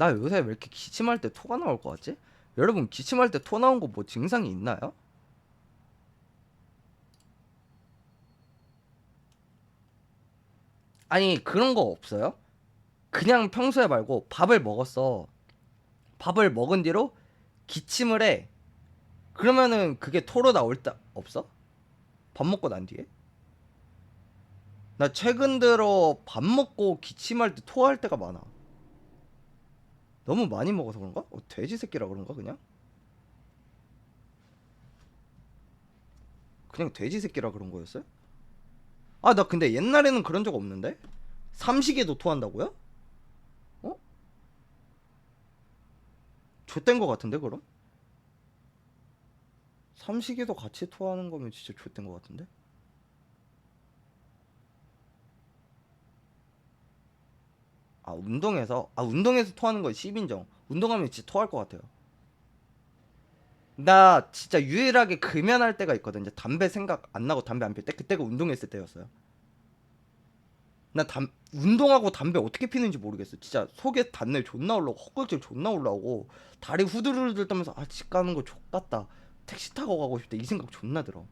나 요새 왜 이렇게 기침할 때 토가 나올 것 같지? 여러분 기침할 때 토 나온 거 뭐 증상이 있나요? 아니 그런 거 없어요? 그냥 평소에 말고 밥을 먹었어. 밥을 먹은 뒤로 기침을 해. 그러면은 그게 토로 나올 때 없어? 밥 먹고 난 뒤에? 나 최근 들어 밥 먹고 기침할 때 토할 때가 많아. 너무 많이 먹어서 그런가? 어, 돼지 새끼라 그런가 그냥? 그냥 돼지 새끼라 그런 거였어요? 아 나 근데 옛날에는 그런 적 없는데? 삼식에도 토한다고요? 어? 좆된 거 같은데 그럼? 삼식에도 같이 토하는 거면 진짜 좆된 거 같은데? 아 운동해서? 아 운동해서 토하는 건 10인정. 운동하면 진짜 토할 것 같아요. 나 진짜 유일하게 금연할 때가 있거든. 이제 담배 생각 안 나고 담배 안 필 때. 그때가 운동했을 때였어요. 나 담, 운동하고 담배 어떻게 피는지 모르겠어. 진짜 속에 단내 존나 올라오고 헛걸질 존나 올라오고 다리 후두루들 떠면서 아 집 가는 거 족같다. 택시 타고 가고 싶다 이 생각 존나 들어.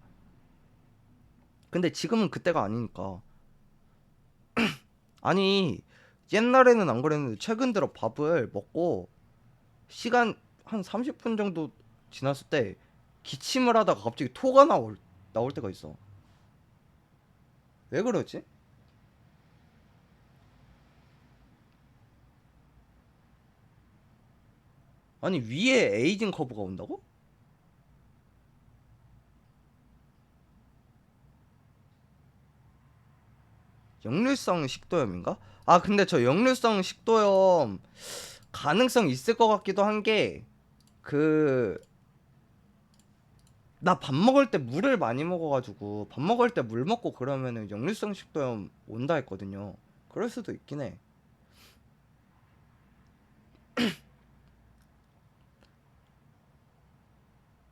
근데 지금은 그때가 아니니까. 아니 옛날에는 안 그랬는데 최근 들어 밥을 먹고 시간 한 30분 정도 지났을 때 기침을 하다가 갑자기 토가 나올 나올 때가 있어. 왜 그러지? 아니 위에 에이징 커브가 온다고? 역류성 식도염인가? 아 근데 저 역류성 식도염 가능성 있을 것 같기도 한 게 그 나 밥 먹을 때 물을 많이 먹어가지고 밥 먹을 때 물 먹고 그러면은 역류성 식도염 온다 했거든요. 그럴 수도 있긴 해.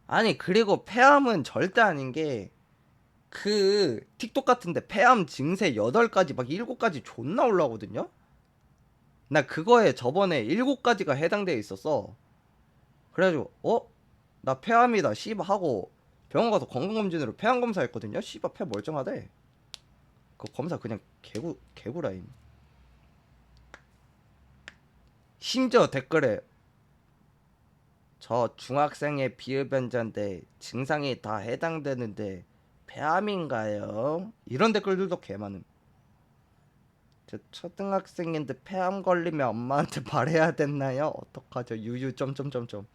아니 그리고 폐암은 절대 아닌 게 그 틱톡 같은데 폐암 증세 8가지 막 7가지 존나 올라오거든요. 나 그거에 저번에 7가지가 해당돼 있었어. 그래가지고 어? 나 폐암이다 씨발 하고 병원 가서 건강검진으로 폐암 검사했거든요. 씨발 폐 멀쩡하대. 그 검사 그냥 개구 개구라임. 심지어 댓글에 저 중학생의 비흡연자인데 증상이 다 해당되는데 폐암인가요? 이런 댓글들도 개 많음. 저 초등학생인데 폐암 걸리면 엄마한테 말해야 됐나요? 어떡하죠? 유유 점점점점.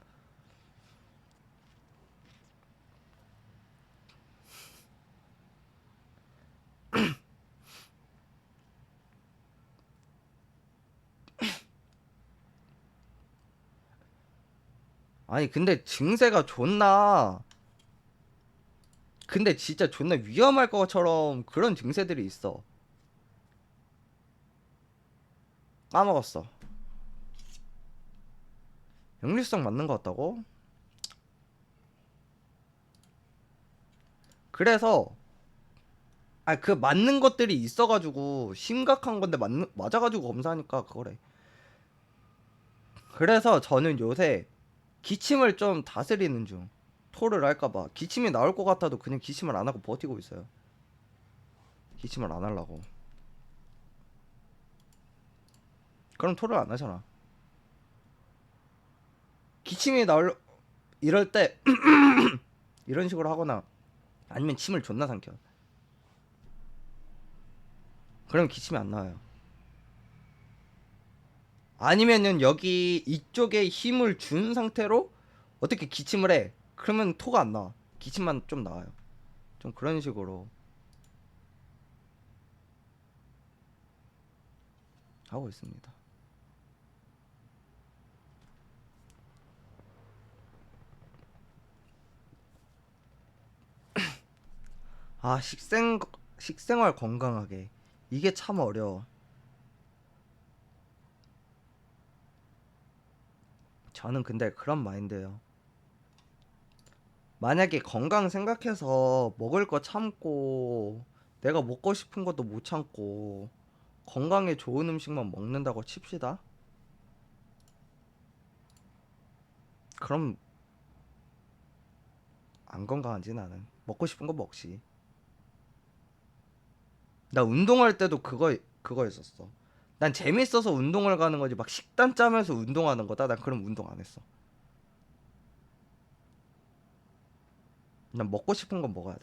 아니 근데 증세가 존나 근데 진짜 존나 위험할 것처럼 그런 증세들이 있어 까먹었어 역류성 맞는 것 같다고? 그래서 아 그 맞는 것들이 있어가지고 심각한 건데 맞는 맞아가지고 검사하니까 그거래 그래서 저는 요새 기침을 좀 다스리는 중. 토를 할까봐. 기침이 나올 것 같아도 그냥 기침을 안 하고 버티고 있어요. 기침을 안 하려고. 그럼 토를 안 하잖아. 기침이 나올 이럴 때 이런 식으로 하거나 아니면 침을 존나 삼켜. 그럼 기침이 안 나와요. 아니면은 여기 이쪽에 힘을 준 상태로 어떻게 기침을 해? 그러면 토가 안 나와. 기침만 좀 나와요. 좀 그런 식으로 하고 있습니다. 아 식생 식생활 건강하게 이게 참 어려워. 저는 근데 그런 마인드예요. 만약에 건강 생각해서 먹을 거 참고 내가 먹고 싶은 것도 못 참고 건강에 좋은 음식만 먹는다고 칩시다. 그럼 안 건강하지 나는. 먹고 싶은 거 먹지. 나 운동할 때도 그거 그거였었어. 난 재밌어서 운동을 가는 거지. 막 식단 짜면서 운동하는 거다. 난 그럼 운동 안 했어 난 먹고 싶은 건 먹어야 돼.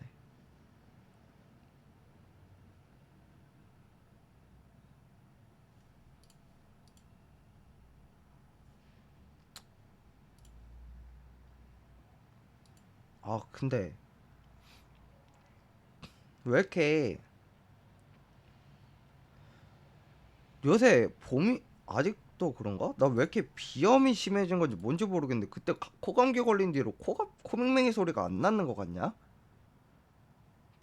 아 근데 왜 이렇게 요새 봄이 아직 도 그런가? 나 왜 이렇게 비염이 심해진 건지 뭔지 모르겠는데 그때 가- 코 감기 걸린 뒤로 코가 코맹맹이 소리가 안 나는 것 같냐?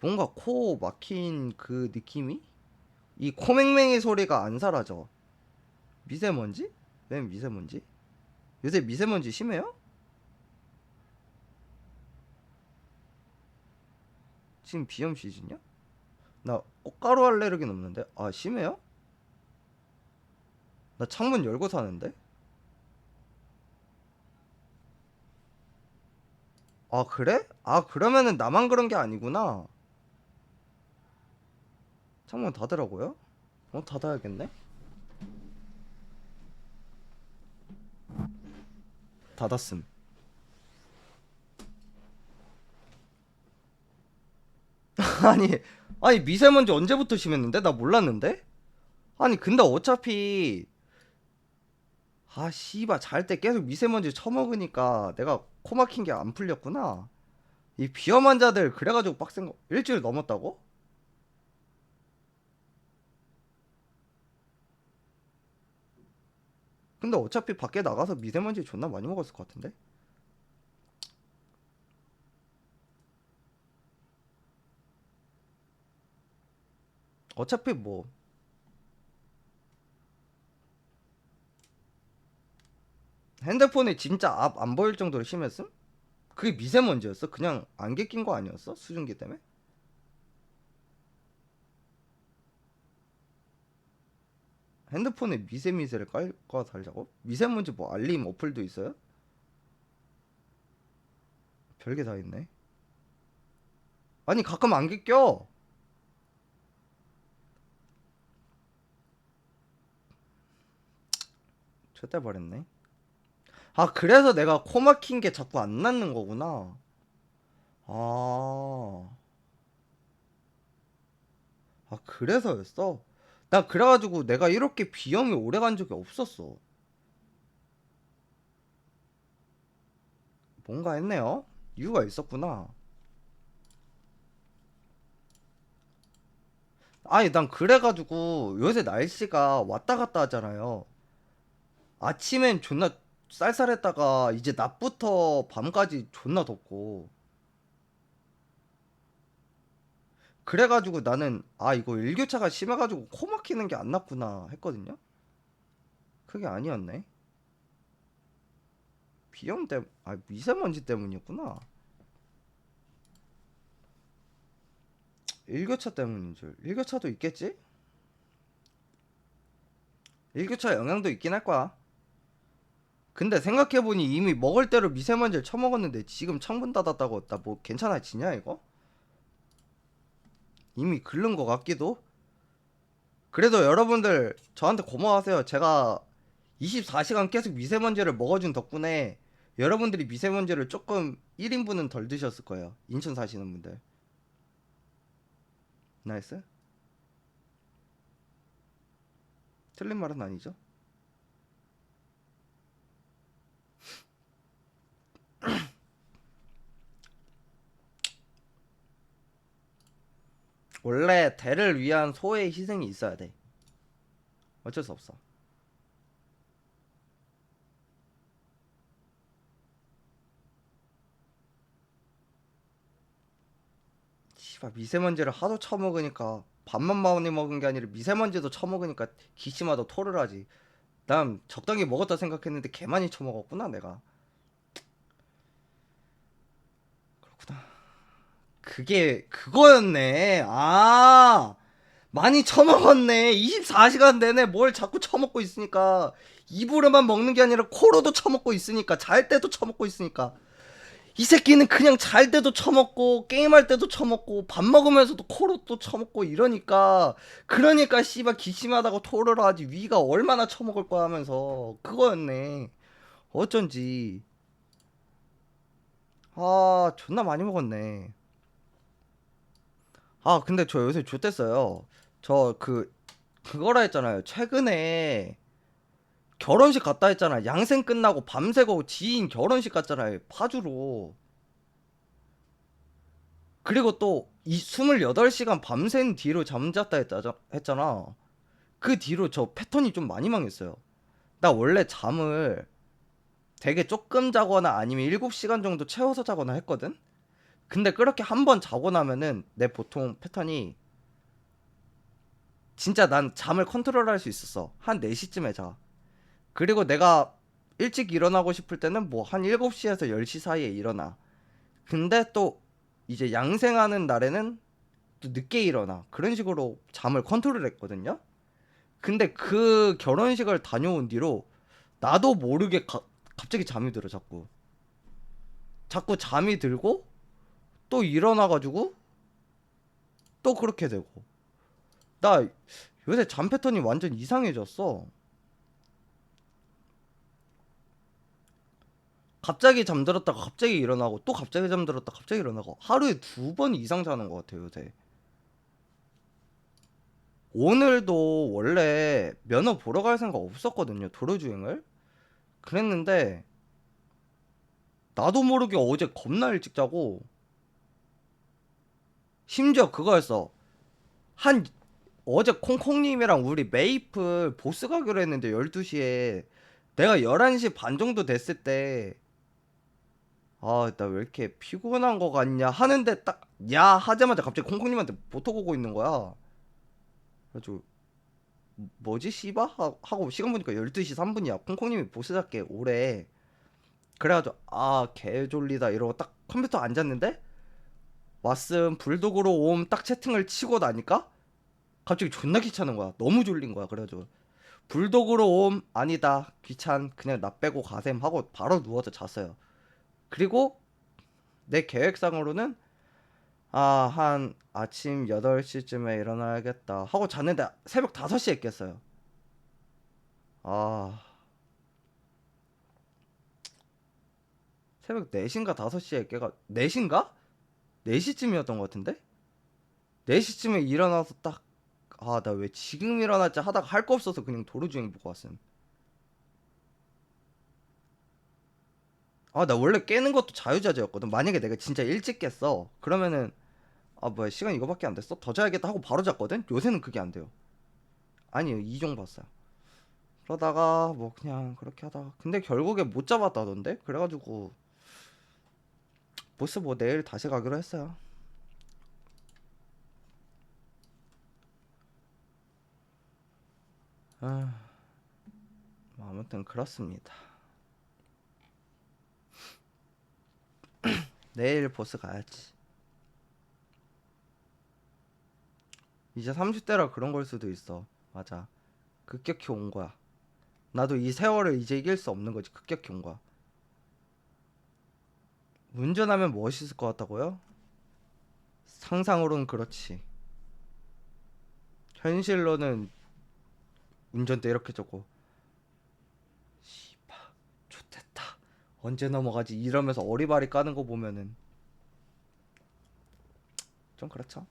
뭔가 코 막힌 그 느낌이? 이 코맹맹이 소리가 안 사라져. 미세먼지? 왜 미세먼지? 요새 미세먼지 심해요? 지금 비염 시즌이야? 나 꽃가루 알레르기는 없는데? 아 심해요? 나 창문 열고 사는데? 아 그래? 아 그러면은 나만 그런 게 아니구나 창문 닫으라고요? 어 닫아야겠네 닫았음 아니 아니 미세먼지 언제부터 심했는데? 나 몰랐는데? 아니 근데 어차피 아 씨발 잘 때 계속 미세먼지 처먹으니까 내가 코 막힌 게 안 풀렸구나 이 비염 환자들 그래가지고 빡센 거 일주일 넘었다고? 근데 어차피 밖에 나가서 미세먼지 존나 많이 먹었을 것 같은데? 어차피 뭐 핸드폰에 진짜 앞 안 보일 정도로 심했음? 그게 미세먼지였어? 그냥 안개 낀 거 아니었어? 수증기 때문에? 핸드폰에 미세미세를 깔고 살자고? 미세먼지 뭐 알림 어플도 있어요? 별게 다 있네. 아니 가끔 안개 껴. 절대 버렸네. 아 그래서 내가 코 막힌 게 자꾸 안 낫는 거구나. 아. 아 그래서였어? 나 그래가지고 내가 이렇게 비염이 오래 간 적이 없었어. 뭔가 했네요. 이유가 있었구나. 아니 난 그래가지고 요새 날씨가 왔다 갔다 하잖아요. 아침엔 존나 쌀쌀했다가 이제 낮부터 밤까지 존나 덥고 그래가지고 나는 아 이거 일교차가 심해가지고 코 막히는 게 안 낫구나 했거든요. 그게 아니었네. 비염 때문, 아 미세먼지 때문이었구나. 일교차 때문인 줄. 일교차도 있겠지? 일교차 영향도 있긴 할 거야. 근데 생각해보니 이미 먹을 대로 미세먼지를 처먹었는데 지금 창문 닫았다고 나 뭐 괜찮아지냐 이거? 이미 글른 것 같기도? 그래도 여러분들 저한테 고마워하세요. 제가 24시간 계속 미세먼지를 먹어준 덕분에 여러분들이 미세먼지를 조금 1인분은 덜 드셨을 거예요. 인천 사시는 분들. 나이스? 틀린 말은 아니죠? 원래 대를 위한 소의 희생이 있어야 돼. 어쩔 수 없어. 씨발 미세먼지를 하도 처먹으니까 밥만 많이 먹은 게 아니라 미세먼지도 처먹으니까 기침하다 토를 하지. 난 적당히 먹었다 생각했는데 개 많이 처먹었구나 내가. 그게 그거였네. 아, 많이 처먹었네. 24시간 내내 뭘 자꾸 처먹고 있으니까 입으로만 먹는 게 아니라 코로도 처먹고 있으니까 잘 때도 처먹고 있으니까 이 새끼는 그냥 잘 때도 처먹고 게임할 때도 처먹고 밥 먹으면서도 코로 또 처먹고 이러니까 그러니까 씨발 기침하다고 토를 하지 위가 얼마나 처먹을 거야 하면서 그거였네. 어쩐지 아 존나 많이 먹었네. 아 근데 저 요새 좋댔어요. 저 그 그거라 했잖아요. 최근에 결혼식 갔다 했잖아. 양생 끝나고 밤새고 지인 결혼식 갔잖아요. 파주로. 그리고 또 이 28시간 밤샌 뒤로 잠잤다 했자, 했잖아. 그 뒤로 저 패턴이 좀 많이 망했어요. 나 원래 잠을 되게 조금 자거나 아니면 7시간 정도 채워서 자거나 했거든? 근데 그렇게 한 번 자고 나면은 내 보통 패턴이 진짜 난 잠을 컨트롤할 수 있었어. 한 4시쯤에 자. 그리고 내가 일찍 일어나고 싶을 때는 뭐 한 7시에서 10시 사이에 일어나. 근데 또 이제 양생하는 날에는 또 늦게 일어나. 그런 식으로 잠을 컨트롤 했거든요. 근데 그 결혼식을 다녀온 뒤로 나도 모르게 가- 갑자기 잠이 들어 자꾸. 자꾸 잠이 들고 또 일어나가지고 또 그렇게 되고. 나 요새 잠 패턴이 완전 이상해졌어. 갑자기 잠들었다가 갑자기 일어나고 또 갑자기 잠들었다 갑자기 일어나고 하루에 두 번 이상 자는 것 같아요 요새 오늘도 원래 면허 보러 갈 생각 없었거든요 도로주행을 그랬는데 나도 모르게 어제 겁나 일찍 자고 심지어 그거였어 한 어제 콩콩님이랑 우리 메이플 보스 가기로 했는데 12시에 내가 11시 반 정도 됐을 때 아, 나 왜 이렇게 피곤한 거 같냐 하는데 딱 야 하자마자 갑자기 콩콩님한테 보톡 오고 있는 거야. 그래가지고 뭐지 씨바 하- 하고 시간 보니까 12시 3분이야. 콩콩님이 보스 잡게 오래. 그래가지고 아 개졸리다 이러고 딱 컴퓨터 앉았는데 왓슨 불독으로 옴 딱 채팅을 치고 나니까 갑자기 존나 귀찮은 거야. 너무 졸린 거야. 그래가지고 불독으로 옴 아니다 귀찮 그냥 나 빼고 가셈 하고 바로 누워서 잤어요. 그리고 내 계획상으로는 아, 한 아침 8시쯤에 일어나야겠다 하고 잤는데 새벽 5시에 깼어요. 아. 새벽 4시인가 5시에 깨가 4시인가? 4시쯤이었던 것 같은데? 4시쯤에 일어나서 딱 아, 나 왜 지금 일어났지 하다가 할 거 없어서 그냥 도로주행 보고 왔음. 아, 나 원래 깨는 것도 자유자재였거든. 만약에 내가 진짜 일찍 깼어. 그러면은, 아, 뭐야, 시간 이거밖에 안 됐어? 더 자야겠다 하고 바로 잤거든? 요새는 그게 안 돼요. 아니요, 이종 봤어요. 그러다가, 뭐, 그냥 그렇게 하다가. 근데 결국에 못 잡았다던데? 그래가지고, 보스 뭐 내일 다시 가기로 했어요. 아, 뭐 아무튼 그렇습니다. 내일 보스 가야지. 이제 30대라 그런 걸 수도 있어. 맞아. 급격히 온 거야. 나도 이 세월을 이제 이길 수 없는 거지. 급격히 온 거야. 운전하면 멋있을 것 같다고요? 상상으로는 그렇지. 현실로는 운전대 이렇게 적고 씨바 좋됐다 언제 넘어가지 이러면서 어리바리 까는 거 보면은 좀 그렇죠